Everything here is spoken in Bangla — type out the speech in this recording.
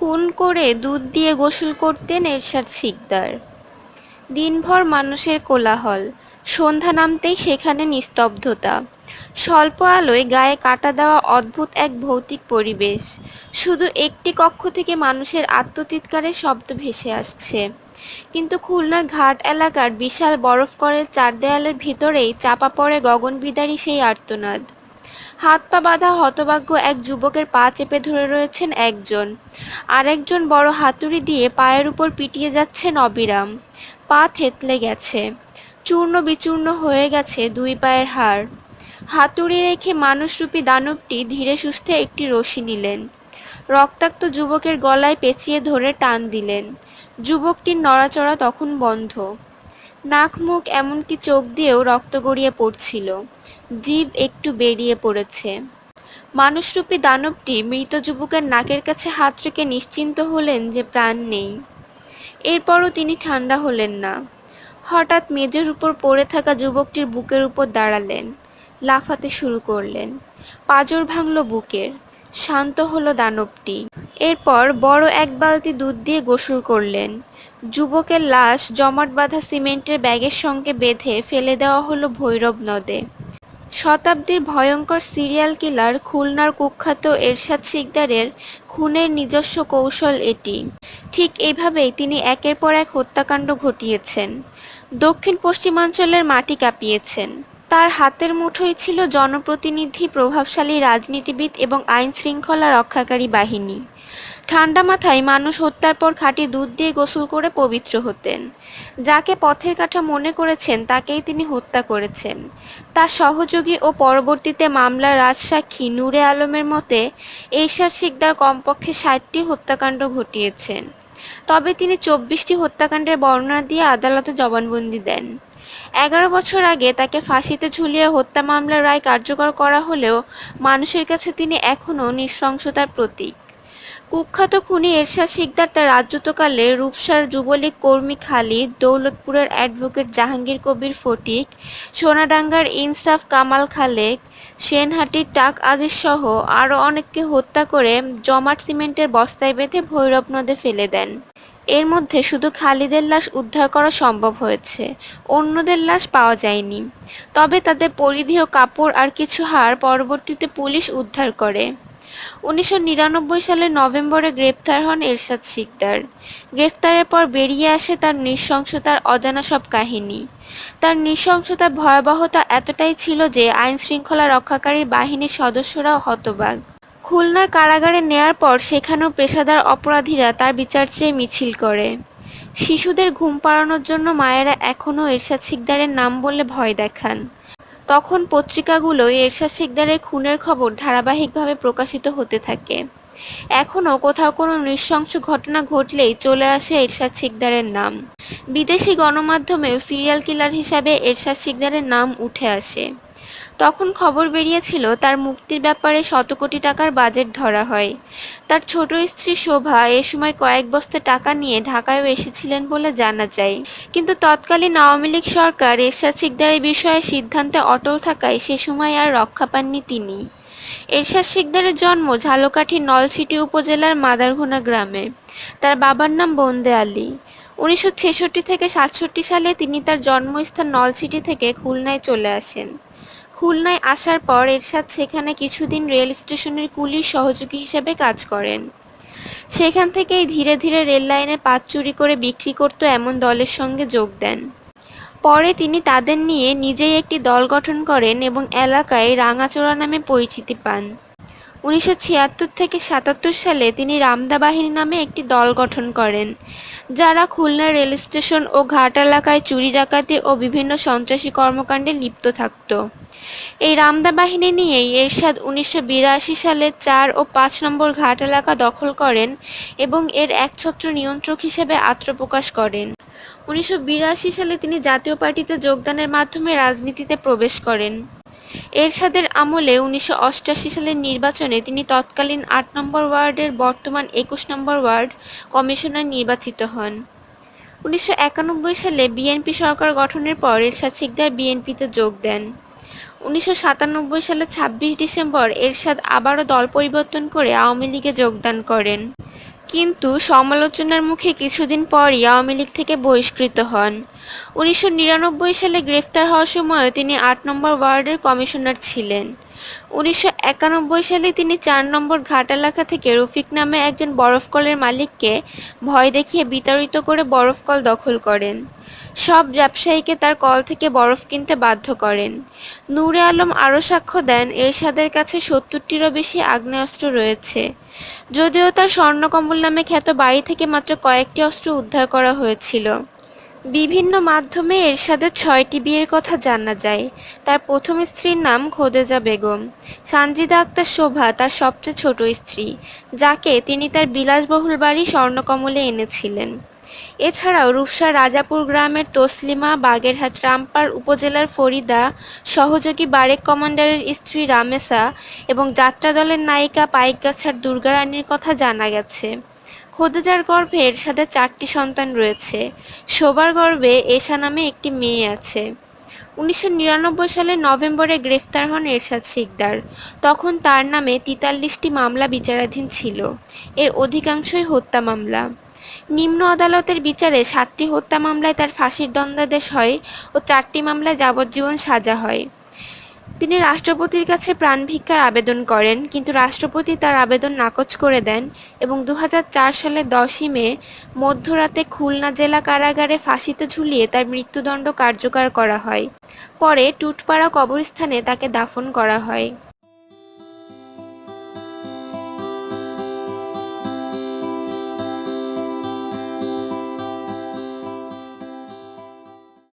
খুন করে দুধ দিয়ে গোসল করতেন এরশাদ শিকদার। দিনভর মানুষের কোলাহল, সন্ধ্যা নামতেই সেখানে নিস্তব্ধতা। স্বল্প আলোয় গায়ে কাটা দেওয়া অদ্ভুত এক ভৌতিক পরিবেশ। শুধু একটি কক্ষ থেকে মানুষের আত্মচিৎকারের শব্দ ভেসে আসছে। কিন্তু খুলনার ঘাট এলাকার বিশাল বরফ করের চার দেয়ালের ভিতরেই চাপা পড়ে গগনবিদারী সেই আর্তনাদ। হাত পা বাঁধা হতভাগ্য এক যুবকের পা চেপে ধরে রয়েছেন একজন। আরেকজন বড় হাতুড়ি দিয়ে পায়ের উপর পিটিয়ে যাচ্ছেন অবিরাম। পা থেতলে গেছে। চূর্ণ বিচূর্ণ হয়ে গেছে দুই পায়ের হাড়। হাতুড়ি রেখে মানুষরূপী দানবটি ধীরে সুস্থে একটি রশি নিলেন। রক্তাক্ত যুবকের গলায় পেঁচিয়ে ধরে টান দিলেন। যুবকটির নড়াচড়া তখন বন্ধ। নাক, মুখ এমনকি চোখ দিয়েও রক্ত গড়িয়ে পড়ছিল। জীব একটু বেরিয়ে পড়েছে। মানুষরূপী দানবটি মৃত যুবকের নাকের কাছে হাত রেখে নিশ্চিন্ত হলেন যে প্রাণ নেই। এরপরও তিনি ঠান্ডা হলেন না। হঠাৎ মেজের উপর পড়ে থাকা যুবকটির বুকের উপর দাঁড়ালেন, লাফাতে শুরু করলেন। পাজর ভাঙল বুকের। শান্ত হলো দানবটি। এরপর বড় এক বালতি দুধ দিয়ে গোসল করলেন। যুবকের লাশ জমাট বাঁধা সিমেন্টের ব্যাগের সঙ্গে বেঁধে ফেলে দেওয়া হলো ভৈরব নদে। শতাব্দীর ভয়ঙ্কর সিরিয়াল কিলার খুলনার কুখ্যাত এরশাদ শিকদারের খুনের নিজস্ব কৌশল এটি। ঠিক এইভাবেই তিনি একের পর এক হত্যাকাণ্ড ঘটিয়েছেন। দক্ষিণ পশ্চিমাঞ্চলের মাটি কাঁপিয়েছেন। তার হাতের মুঠোয় ছিল জনপ্রতিনিধি, প্রভাবশালী রাজনীতিবিদ এবং আইন শৃঙ্খলা রক্ষাকারী বাহিনী। ঠান্ডা মাথায় মানুষ হত্যার পর খাঁটি দুধ দিয়ে গোসল করে পবিত্র হতেন। যাকে পথের কাঠা মনে করেছেন, তাকেই তিনি হত্যা করেছেন। তার সহযোগী ও পরবর্তীতে মামলার রাজসাক্ষী নূরে আলমের মতে, এরশাদ শিকদার কমপক্ষে ষাটটি হত্যাকাণ্ড ঘটিয়েছেন। তবে তিনি চব্বিশটি হত্যাকাণ্ডের বর্ণনা দিয়ে আদালতে জবানবন্দি দেন। এগারো বছর আগে তাকে ফাঁসিতে ঝুলিয়ে হত্যা মামলার রায় কার্যকর করা হলেও মানুষের কাছে তিনি এখনও নৃশংসতার প্রতীক। কুখ্যাত খুনি এরশাদ শিকদার তার রাজত্বকালে রূপসার যুবলীগ কর্মী খালিদ, দৌলতপুরের অ্যাডভোকেট জাহাঙ্গীর কবির ফটিক, সোনাডাঙ্গার ইনসাফ কামাল খালেক, সেনহাটির টাক আজিজ সহ আরও অনেককে হত্যা করে জমাট সিমেন্টের বস্তায় বেঁধে ভৈরব নদে ফেলে দেন। এর মধ্যে শুধু খালিদের লাশ উদ্ধার করা সম্ভব হয়েছে, অন্যদের লাশ পাওয়া যায়নি। তবে তাদের পরিধেয় কাপড় আর কিছু হার পরবর্তীতে পুলিশ উদ্ধার করে। উনিশশো নিরানব্বই সালের নভেম্বরে গ্রেপ্তার হন এরশাদ সিকদার গ্রেফতারের পর বেরিয়ে আসে তার নৃশংসতার অজানা সব কাহিনী। তার নৃশংসতার ভয়াবহতা এতটাই ছিল যে আইন শৃঙ্খলা রক্ষাকারী বাহিনীর সদস্যরাও হতবাক। খুলনার কারাগারে নেয়ার পর সেখানেও পেশাদার অপরাধীরা তার বিচার চেয়ে মিছিল করে। শিশুদের ঘুম পাড়ানোর জন্য মায়েরা এখনও এরশাদ শিকদারের নাম বলে ভয় দেখান। তখন পত্রিকাগুলোয় এরশাদ শিকদারের খুনের খবর ধারাবাহিকভাবে প্রকাশিত হতে থাকে। এখনও কোথাও কোনো নৃশংস ঘটনা ঘটলেই চলে আসে এরশাদ শিকদারের নাম। বিদেশি গণমাধ্যমেও সিরিয়াল কিলার হিসাবে এরশাদ শিকদারের নাম উঠে আসে। তখন খবর বেরিয়েছিল, তার মুক্তির ব্যাপারে শত কোটি টাকার বাজেট ধরা হয়। তার ছোট স্ত্রী শোভা এ সময় কয়েক বস্তা টাকা নিয়ে ঢাকায়ও এসেছিলেন বলে জানা যায়। কিন্তু তৎকালীন আওয়ামী লীগ সরকার এরশাদ সিকদারের বিষয়ে সিদ্ধান্তে অটল থাকায় সে সময় আর রক্ষা পাননি তিনি। এরশাদ শিকদারের জন্ম ঝালকাঠির নলছিটি উপজেলার মাদারঘোনা গ্রামে। তার বাবার নাম বন্দে আলী। উনিশশো ছেষট্টি থেকে সাতষট্টি সালে তিনি তার জন্মস্থান নলছিটি থেকে খুলনায় চলে আসেন। খুলনায় আসার পর এরশাদ সেখানে কিছুদিন রেল স্টেশনের কুলি সহযোগী হিসেবে কাজ করেন। সেখান থেকেই ধীরে ধীরে রেল লাইনে পাত চুরি করে বিক্রি করত এমন দলের সঙ্গে যোগ দেন। পরে তিনি তাদের নিয়ে নিজেই একটি দল গঠন করেন এবং এলাকায় রাঙাচোরা নামে পরিচিতি পান। উনিশশো ছিয়াত্তর থেকে সাতাত্তর সালে তিনি রামদা বাহিনী নামে একটি দল গঠন করেন, যারা খুলনা রেল স্টেশন ও ঘাট এলাকায় চুরি ডাকাতি ও বিভিন্ন সন্ত্রাসী কর্মকাণ্ডে লিপ্ত থাকত। এই রামদা বাহিনী নিয়েই এরশাদ উনিশশো বিরাশি সালে চার ও পাঁচ নম্বর ঘাট এলাকা দখল করেন এবং এর একছত্র নিয়ন্ত্রক হিসেবে আত্মপ্রকাশ করেন। উনিশশো বিরাশি সালে তিনি জাতীয় পার্টিতে যোগদানের মাধ্যমে রাজনীতিতে প্রবেশ করেন। এরশাদের আমলে উনিশশো সালের নির্বাচনে তিনি তৎকালীন আট নম্বর ওয়ার্ডের বর্তমান একুশ নম্বর ওয়ার্ড কমিশনার নির্বাচিত হন। উনিশশো একানব্বই সালে বিএনপি সরকার গঠনের পর এরশাদ সিকদার বিএনপিতে যোগ দেন। উনিশশো সালে ২৬ ডিসেম্বর এরশাদ আবারও দল পরিবর্তন করে আওয়ামী লীগে যোগদান করেন। কিন্তু সমালোচনার মুখে কিছুদিন পরই আওয়ামী লীগ থেকে বহিষ্কৃত হন। উনিশশো নিরানব্বই সালে গ্রেফতার হওয়ার সময় তিনি আট নম্বর ওয়ার্ডের কমিশনার ছিলেন। উনিশশো একানব্বই সালে তিনি চার নম্বর ঘাট এলাকা থেকে রফিক নামে একজন বরফকলের মালিককে ভয় দেখিয়ে বিতাড়িত করে বরফকল দখল করেন। সব ব্যবসায়ীকে তার কল থেকে বরফ কিনতে বাধ্য করেন। নূরে আলম আরও সাক্ষ্য দেন, এরশাদের কাছে সত্তরটিরও বেশি আগ্নেয়াস্ত্র রয়েছে। যদিও তার স্বর্ণকমল নামে খ্যাত বাড়ি থেকে মাত্র কয়েকটি অস্ত্র উদ্ধার করা হয়েছিল। বিভিন্ন মাধ্যমে এরশাদের ছয়টি বিয়ের কথা জানা যায়। তার প্রথম স্ত্রীর নাম খোদেজা বেগম। সানজিদা আক্তার শোভা তার সবচেয়ে ছোট স্ত্রী, যাকে তিনি তার বিলাসবহুল বাড়ি স্বর্ণকমলে এনেছিলেন। এছাড়াও রূপসা রাজাপুর গ্রামের তসলিমা, বাগেরহাট রামপার উপজেলার ফরিদা, সহযোগী বারেক কমান্ডারের স্ত্রী রামেসা এবং যাত্রা দলের নায়িকা পাইকগাছার দুর্গা রানীর কথা জানা গেছে। খোদেজার গর্ভে এরশাদের চারটি সন্তান রয়েছে। শোবার গর্ভে এশা নামে একটি মেয়ে আছে। উনিশশো সালের নভেম্বরে গ্রেফতার হন এরশাদ শিকদার। তখন তার নামে তিতাল্লিশটি মামলা বিচারাধীন ছিল। এর অধিকাংশই হত্যা মামলা। নিম্ন আদালতের বিচারে সাতটি হত্যা মামলায় তার ফাঁসির দণ্ডাদেশ হয় ও চারটি মামলায় যাবজ্জীবন সাজা হয়। তিনি রাষ্ট্রপতির কাছে প্রাণ ভিক্ষার আবেদন করেন, কিন্তু রাষ্ট্রপতি তার আবেদন নাকচ করে দেন এবং দু সালের দশই মে, মধ্যরাতে খুলনা জেলা কারাগারে ফাঁসিতে ঝুলিয়ে তার মৃত্যুদণ্ড কার্যকর করা হয়। পরে টুটপাড়া কবরস্থানে তাকে দাফন করা হয়।